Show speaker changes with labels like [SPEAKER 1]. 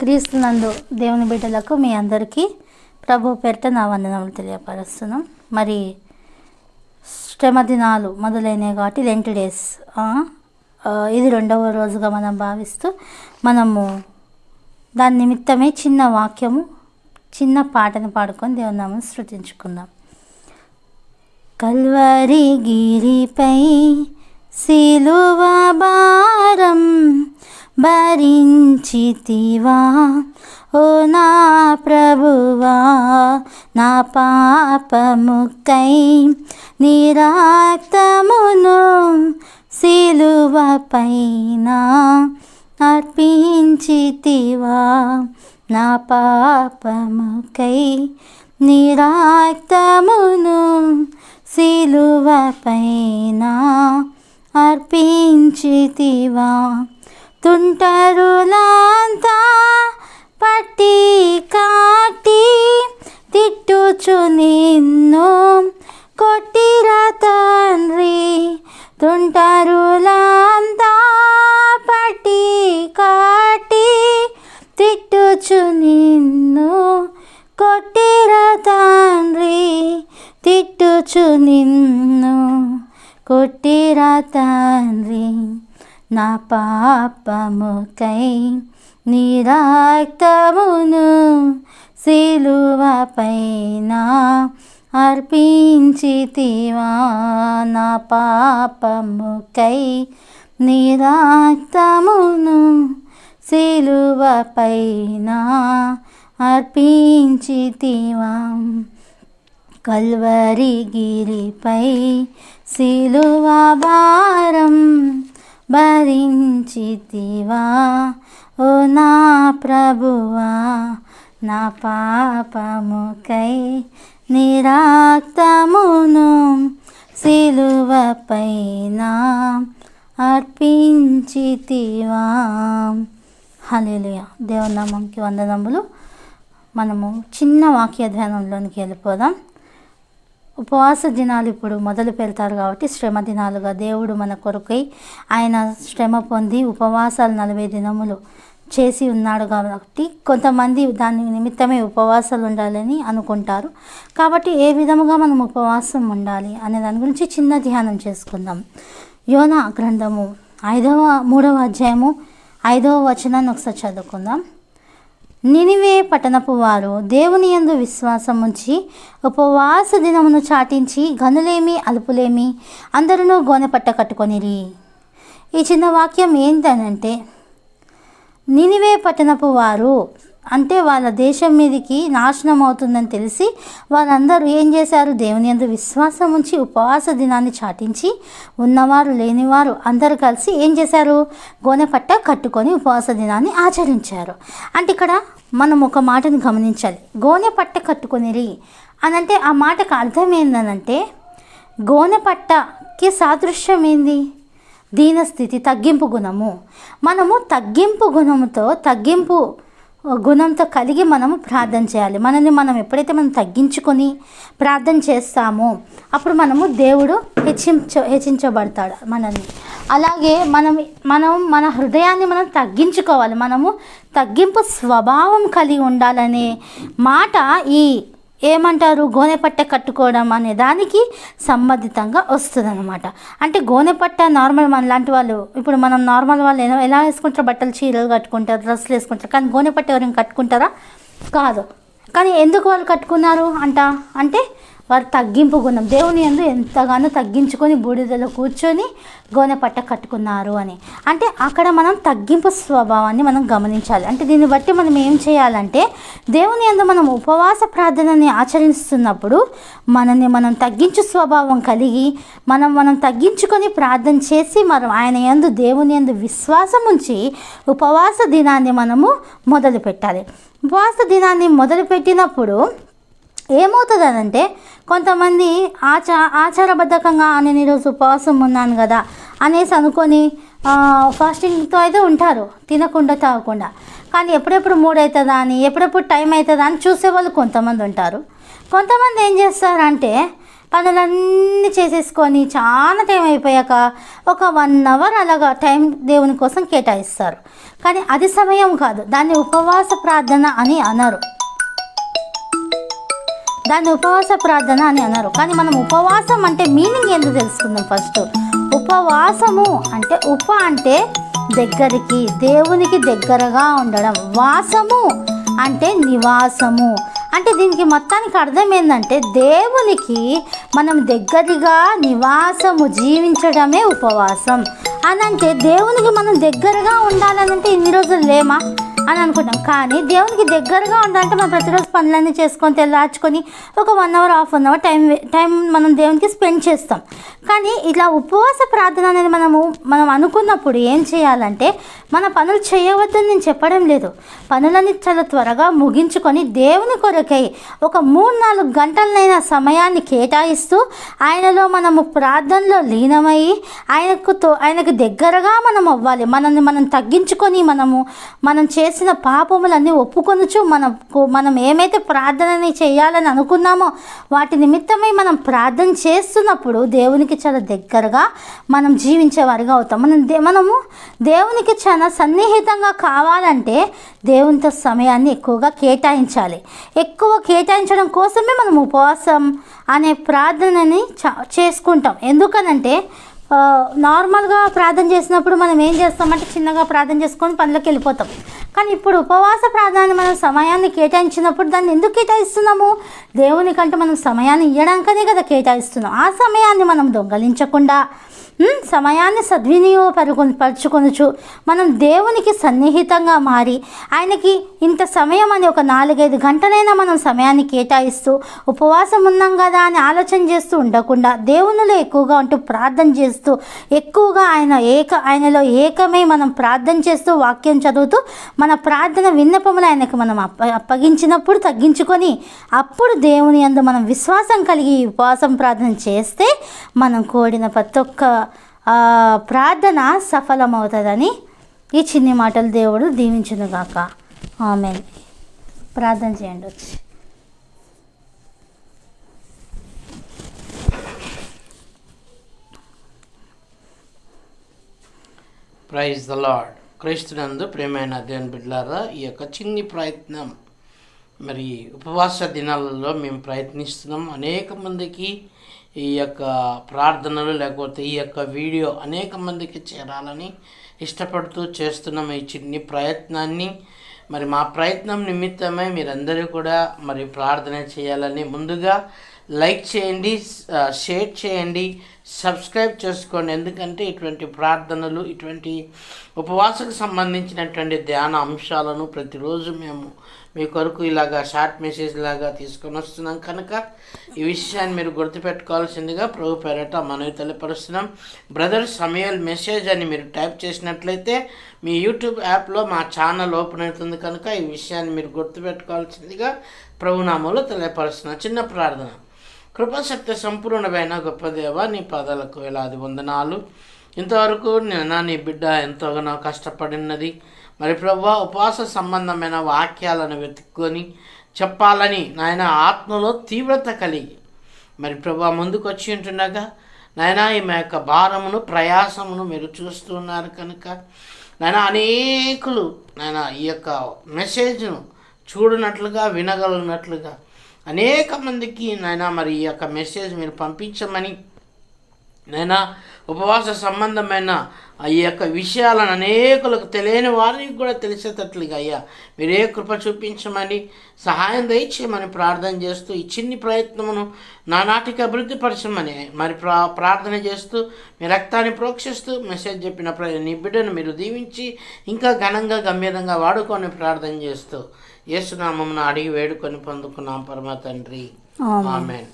[SPEAKER 1] క్రీస్తునందు దేవుని బిడ్డలకు మీ అందరికీ ప్రభు పేరిట నా వందనములు తెలియపరుస్తున్నాం. మరి శ్రమ దినాలు మొదలైనవి కాబట్టి లెంట్ డేస్ ఇది రెండవ రోజుగా మనం భావిస్తూ మనము దాని నిమిత్తమే చిన్న వాక్యము చిన్న పాటను పాడుకొని దేవుని నామం సృతించుకుందాం కల్వరి గిరిపై సిలువ భారం భరించితివా? ఓ నా ప్రభువా నా పాపముకై నిరాక్తమును సిలువ పైన అర్పించితివా? నా పాపముకై నిరాక్తమును సిలువ పైన అర్పించితివా? తుంటరులంతా పట్టి కాటి తిట్టుచు నిన్ను కొట్టిరా తండ్రి తుంటరులంతా పట్టి కాటి తిట్టుచు నిన్ను కొట్టిరా తండ్రి తిట్టుచు నిన్ను కొట్టిరా తండ్రి నా పాపముకై నిరాక్తమును సిలువపైన అర్పించితివా నా పాపముకై నిరాక్తమును సిలువపైన అర్పించితివా కల్వరి గిరిపై సిలువ భారం భరించితివా? ఓ నా ప్రభువా నా పాపముకై నిరాక్తమును శిలువపైన అర్పించితివా? హల్లెలూయా. దేవనామంకి వందనములు. మనము చిన్న వాక్య ధ్యానంలోనికి వెళ్ళిపోదాం. ఉపవాస దినాలు ఇప్పుడు మొదలు పెడతారు కాబట్టి శ్రమ దినాలుగా దేవుడు మన కొరకై ఆయన శ్రమ పొంది ఉపవాసాలు నలభై దినములు చేసి ఉన్నాడు కాబట్టి కొంతమంది దాని నిమిత్తమే ఉపవాసాలు ఉండాలని అనుకుంటారు. కాబట్టి ఏ విధముగా మనం ఉపవాసం ఉండాలి అనే దాని గురించి చిన్న ధ్యానం చేసుకుందాం. యోనా గ్రంథము ఐదవ మూడవ అధ్యాయము ఐదవ వచనాన్ని ఒకసారి చదువుకుందాం. నినివే పట్టణపు వారు దేవుని యందు విశ్వాసం ఉంచి ఉపవాస దినమును చాటించి గనులేమి అలుపులేమి అందరూ గోనెపట్ట కట్టుకొనిరి. ఈ చిన్న వాక్యం ఏంటనంటే నినివే పట్టణపు వారు అంటే వాళ్ళ దేశం మీదకి నాశనం అవుతుందని తెలిసి వాళ్ళందరూ ఏం చేశారు? దేవుని యందు విశ్వాసం ఉంచి ఉపవాస దినాన్ని చాటించి ఉన్నవారు లేనివారు అందరూ కలిసి ఏం చేశారు? గోనెపట్ట కట్టుకొని ఉపవాస దినాన్ని ఆచరించారు. అంటే ఇక్కడ మనం ఒక మాటను గమనించాలి. గోనెపట్ట కట్టుకొనిరి అనంటే ఆ మాటకు అర్థం ఏందనంటే గోనెపట్టకి సాదృశ్యం ఏంది? దీనస్థితి తగ్గింపు గుణము. మనము తగ్గింపు గుణముతో తగ్గింపు గుణంతో కలిగి మనము ప్రార్థన చేయాలి. మనల్ని మనం ఎప్పుడైతే మనం తగ్గించుకొని ప్రార్థన చేస్తామో అప్పుడు మనము దేవుడు హెచ్చించ హెచ్చించబడతాడు మనల్ని. అలాగే మనం మనం మన హృదయాన్ని మనం తగ్గించుకోవాలి. మనము తగ్గింపు స్వభావం కలిగి ఉండాలనే మాట ఈ ఏమంటారు? గోనెపట్ట కట్టుకోవడం అనే దానికి సంబంధితంగా వస్తుందన్నమాట. అంటే గోనెపట్ట నార్మల్ మన లాంటి వాళ్ళు ఇప్పుడు మనం నార్మల్ వాళ్ళు ఎలా వేసుకుంటారు? బట్టలు చీరలు కట్టుకుంటారు డ్రెస్సులు వేసుకుంటారు. కానీ గోనెపట్ట ఎవరైనా కట్టుకుంటారా? కాదు. కానీ ఎందుకు వాళ్ళు కట్టుకున్నారు అంట? అంటే వారు తగ్గింపు గుణం. దేవుని ఎందు ఎంతగానో తగ్గించుకొని బూడిదలో కూర్చొని గోనె పట్ట కట్టుకున్నారు అని. అంటే అక్కడ మనం తగ్గింపు స్వభావాన్ని మనం గమనించాలి. అంటే దీన్ని బట్టి మనం ఏం చేయాలంటే దేవుని ఎందు మనం ఉపవాస ప్రార్థనని ఆచరిస్తున్నప్పుడు మనల్ని మనం తగ్గించు స్వభావం కలిగి మనం మనం తగ్గించుకొని ప్రార్థన చేసి మనం ఆయన యందు దేవుని యందు విశ్వాసం ఉంచి ఉపవాస దినాన్ని మనము మొదలు పెట్టాలి ఉపవాస దినాన్ని మొదలుపెట్టినప్పుడు ఏమవుతుందనంటే కొంతమంది ఆచా ఆచారబద్ధకంగా నేను ఈరోజు ఉపవాసం ఉన్నాను కదా అనేసి అనుకొని ఫాస్టింగ్తో అయితే ఉంటారు తినకుండా తాగకుండా. కానీ ఎప్పుడెప్పుడు మూడ్ అవుతుందా అని ఎప్పుడెప్పుడు టైం అవుతుందా అని చూసేవాళ్ళు కొంతమంది ఉంటారు. కొంతమంది ఏం చేస్తారంటే పనులన్నీ చేసేసుకొని చాలా టైం అయిపోయాక ఒక వన్ అవర్ అలాగా టైం దేవుని కోసం కేటాయిస్తారు. కానీ అది సమయం కాదు దాన్ని ఉపవాస ప్రార్థన అని అనరు. దాన్ని ఉపవాస ప్రార్థన అని అన్నారు. కానీ మనం ఉపవాసం అంటే మీనింగ్ ఎందుకు తెలుసుకుందాం ఫస్ట్. ఉపవాసము అంటే ఉప అంటే దగ్గరికి దేవునికి దగ్గరగా ఉండడం. వాసము అంటే నివాసము. అంటే దీనికి మొత్తానికి అర్థం ఏంటంటే దేవునికి మనం దగ్గరగా నివాసము జీవించడమే ఉపవాసం. అనంటే దేవునికి మనం దగ్గరగా ఉండాలనంటే ఇన్ని రోజులు లేమా? అని అనుకుంటాం. కానీ దేవునికి దగ్గరగా ఉండాలంటే మనం ప్రతిరోజు పనులన్నీ చేసుకొని తెల్లార్చుకొని ఒక one hour half one hour time time మనం దేవునికి స్పెండ్ చేస్తాం. కానీ ఇలా ఉపవాస ప్రార్థన అనేది మనము మనం అనుకున్నప్పుడు ఏం చేయాలంటే మన పనులు చేయవద్దని నేను చెప్పడం లేదు. పనులన్నీ చాలా త్వరగా ముగించుకొని దేవుని కొరకై ఒక మూడు నాలుగు గంటలనైనా సమయాన్ని కేటాయిస్తూ ఆయనలో మనము ప్రార్థనలో లీనమయ్యి ఆయనకు తో ఆయనకు దగ్గరగా మనం అవ్వాలి. మనల్ని మనం తగ్గించుకొని మనము మనం చేసిన పాపములన్నీ ఒప్పుకొనుచు మనకు మనం ఏమైతే ప్రార్థనని చేయాలని అనుకున్నామో వాటి నిమిత్తమై మనం ప్రార్థన చేస్తున్నప్పుడు దేవునికి చాలా దగ్గరగా మనం జీవించేవారిగా అవుతాం. మనం దే మనము దేవునికి చాలా సన్నిహితంగా కావాలంటే దేవునితో సమయాన్ని ఎక్కువగా కేటాయించాలి. ఎక్కువ కేటాయించడం కోసమే మనం ఉపవాసం అనే ప్రార్థనని చేసుకుంటాం. ఎందుకనంటే నార్మల్గా ప్రార్థన చేసినప్పుడు మనం ఏం చేస్తామంటే చిన్నగా ప్రార్థన చేసుకొని పనులకు వెళ్ళిపోతాం. కానీ ఇప్పుడు ఉపవాస ప్రార్థన మనం సమయాన్ని కేటాయించినప్పుడు దాన్ని ఎందుకు కేటాయిస్తున్నాము? దేవునికంటే మనం సమయాన్ని ఇవ్వడానికనే కదా కేటాయిస్తున్నాం. ఆ సమయాన్ని మనం దొంగలించకుండా సమయాన్ని సద్వినియోగపరుకు పరుచుకొనుచు మనం దేవునికి సన్నిహితంగా మారి ఆయనకి ఇంత సమయం అని ఒక నాలుగైదు గంటలైనా మనం సమయాన్ని కేటాయిస్తూ ఉపవాసం ఉన్నాం కదా అని ఆలోచన చేస్తూ ఉండకుండా దేవునిలో ఎక్కువగా ఉంటూ ప్రార్థన చేస్తూ ఎక్కువగా ఆయన ఏక ఆయనలో ఏకమై మనం ప్రార్థన చేస్తూ వాక్యం చదువుతూ మన ప్రార్థన విన్నపములు ఆయనకు మనం అప్ప అప్పగించినప్పుడు తగ్గించుకొని అప్పుడు దేవుని అందు మనం విశ్వాసం కలిగి ఉపవాసం ప్రార్థన చేస్తే మనం కోడిన ప్రతి ఒక్క ప్రార్థన సఫలమవుతుందని ఈ చిన్ని మాటలు దేవుడు దీవించునుగాక. ఆమె ప్రార్థన చేయండి వచ్చి.
[SPEAKER 2] ప్రైజ్ ద లార్డ్ క్రీస్తునందు ప్రేమైన దేవుని బిడ్డలారా ఈ యొక్క చిన్ని ప్రయత్నం మరి ఉపవాస దినాలలో మేము ప్రయత్నిస్తున్నాం. అనేక మందికి ఈ యొక్క ప్రార్థనలు లేకపోతే ఈ యొక్క వీడియో అనేక మందికి చేరాలని ఇష్టపడుతూ చేస్తున్నాం. ఈ చిన్ని ప్రయత్నాన్ని మరి మా ప్రయత్నం నిమిత్తమే మీరందరూ కూడా మరి ప్రార్థన చేయాలని ముందుగా లైక్ చేయండి షేర్ చేయండి సబ్స్క్రైబ్ చేసుకోండి. ఎందుకంటే ఇటువంటి ప్రార్థనలు ఇటువంటి ఉపవాసకు సంబంధించినటువంటి ధ్యాన అంశాలను ప్రతిరోజు మేము మీ కొరకు ఇలాగా షార్ట్ మెసేజ్ లాగా తీసుకొని వస్తున్నాం. కనుక ఈ విషయాన్ని మీరు గుర్తుపెట్టుకోవాల్సిందిగా ప్రభు పేరట మనవి తెలియపరుస్తున్నాం. బ్రదర్ సమయల్ మెసేజ్ అని మీరు టైప్ చేసినట్లయితే మీ యూట్యూబ్ యాప్లో మా ఛానల్ ఓపెన్ అవుతుంది. కనుక ఈ విషయాన్ని మీరు గుర్తుపెట్టుకోవాల్సిందిగా ప్రభునామంలో తెలియపరుస్తున్నాం. చిన్న ప్రార్థన. కృపశక్తి సంపూర్ణమైన గొప్ప దేవ నీ పాదాలకు వేలాది వందనాలు. ఇంతవరకు నేను నీ బిడ్డ ఎంతగానో కష్టపడినది. మరి ప్రభా ఉపవాస సంబంధమైన వాక్యాలను వెతుక్కొని చెప్పాలని నాయన ఆత్మలో తీవ్రత కలిగి. మరి ప్రభా ముందుకు వచ్చి ఉంటుండగా నాయన ఈమె యొక్క భారమును ప్రయాసమును మీరు చూస్తున్నారు కనుక నాయన అనేకులు నాయన ఈ యొక్క మెసేజ్ను చూడనట్లుగా వినగలిగినట్లుగా అనేక మందికి నాయన మరి ఈ యొక్క మెసేజ్ మీరు పంపించమని నైనా ఉపవాస సంబంధమైన ఈ యొక్క విషయాలను అనేకులకు తెలియని వారికి కూడా తెలిసేటట్లుగా అయ్యా. మీరే కృప చూపించమని సహాయం దయచేయమని ప్రార్థన చేస్తూ ఈ చిన్ని ప్రయత్నమును నా నాటికి అభివృద్ధిపరచమని మరి ప్రా ప్రార్థన చేస్తూ మీ రక్తాన్ని ప్రోక్షిస్తూ మెసేజ్ చెప్పిన ప్ర నీ బిడ్డను మీరు దీవించి ఇంకా ఘనంగా గంభీరంగా వాడుకొని ప్రార్థన చేస్తూ యేసునామమును అడిగి వేడుకొని పొందుకున్నాం పరమ తండ్రి
[SPEAKER 1] ఆమేన్.
[SPEAKER 2] ఆమెన్